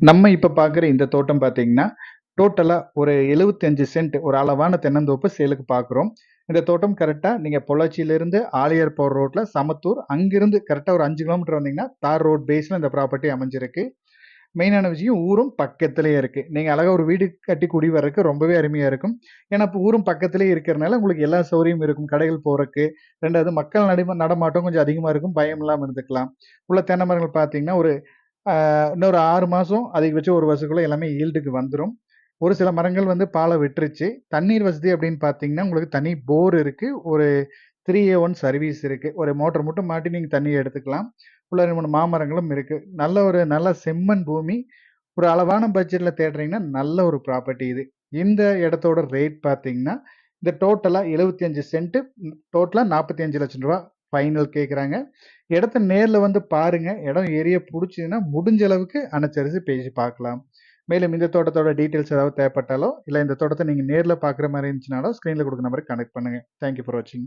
நம்ம இப்போ பார்க்குற இந்த தோட்டம் பார்த்தீங்கன்னா, டோட்டலாக ஒரு 75 சென்ட் ஒரு அளவான தென்னந்தோப்பு சேலுக்கு பார்க்குறோம். இந்த தோட்டம் கரெக்டாக நீங்கள் பொள்ளாச்சியிலேருந்து ஆழியார் போகிற ரோட்டில் சமத்தூர், அங்கிருந்து கரெக்டாக ஒரு அஞ்சு கிலோமீட்டர் வந்தீங்கன்னா, தார் ரோட் பேஸில் இந்த ப்ராப்பர்ட்டி அமைஞ்சிருக்கு. மெயினான விஷயம் ஊரும் பக்கத்துலேயே இருக்கு. நீங்கள் அழகாக ஒரு வீடு கட்டி குடி வர்றதுக்கு ரொம்பவே அருமையாக இருக்கும். ஏன்னா, இப்போ ஊரும் பக்கத்துலேயே இருக்கிறனால உங்களுக்கு எல்லா சௌகரியமும் இருக்கும். கடைகள் போகிறதுக்கு ரெண்டாவது மக்கள் நடைம நடமாட்டம் கொஞ்சம் அதிகமாக இருக்கும். பயம் இல்லாமல் இருந்துக்கலாம். உள்ள தென்னை மரங்கள் பார்த்தீங்கன்னா, ஒரு இன்னொரு இன்னொரு 6 மாசம் அதிகபட்சம் 1 வருஷத்துக்குள்ள எல்லாமே ஈல்டுக்கு வந்துடும் ஒரு சில மரங்கள் வந்து பாலை விட்டுருச்சு. தண்ணீர் வசதி அப்படின்னு பார்த்தீங்கன்னா, உங்களுக்கு தனி போர் இருக்குது ஒரு 3A1 சர்வீஸ் இருக்குது ஒரு மோட்டர் மட்டும் மாட்டி நீங்கள் தண்ணியை எடுத்துக்கலாம். உள்ள 2, 3 மாமரங்களும் இருக்குது நல்ல ஒரு நல்ல செம்மண் பூமி. ஒரு அளவான பட்ஜெட்டில் தேடுறீங்கன்னா, நல்ல ஒரு ப்ராப்பர்ட்டி இது. இந்த இடத்தோட ரேட் பார்த்தீங்கன்னா, இந்த டோட்டலாக எழுபத்தி அஞ்சு சென்ட்டு டோட்டலாக நாற்பத்தி அஞ்சு லட்சம் ரூபா ஃபைனல் கேட்குறாங்க. இடத்த நேரில் வந்து பாருங்கள் இடம் ஏரிய பிடிச்சிதுன்னா முடிஞ்ச அளவுக்கு அனுசரிச்சு பேசி பார்க்கலாம். மேலும் இந்த தோட்டத்தோட டீட்டெயில்ஸ் ஏதாவது தேவைப்பட்டாலோ, இல்லை இந்த தோட்டத்தை நீங்கள் நேரில் பார்க்குற மாதிரி இருந்துச்சுனாலோ, ஸ்க்ரீனில் கொடுக்குற நம்பருக்கு கனெக்ட் பண்ணுங்க. தேங்க் யூ ஃபார் வாட்சிங்.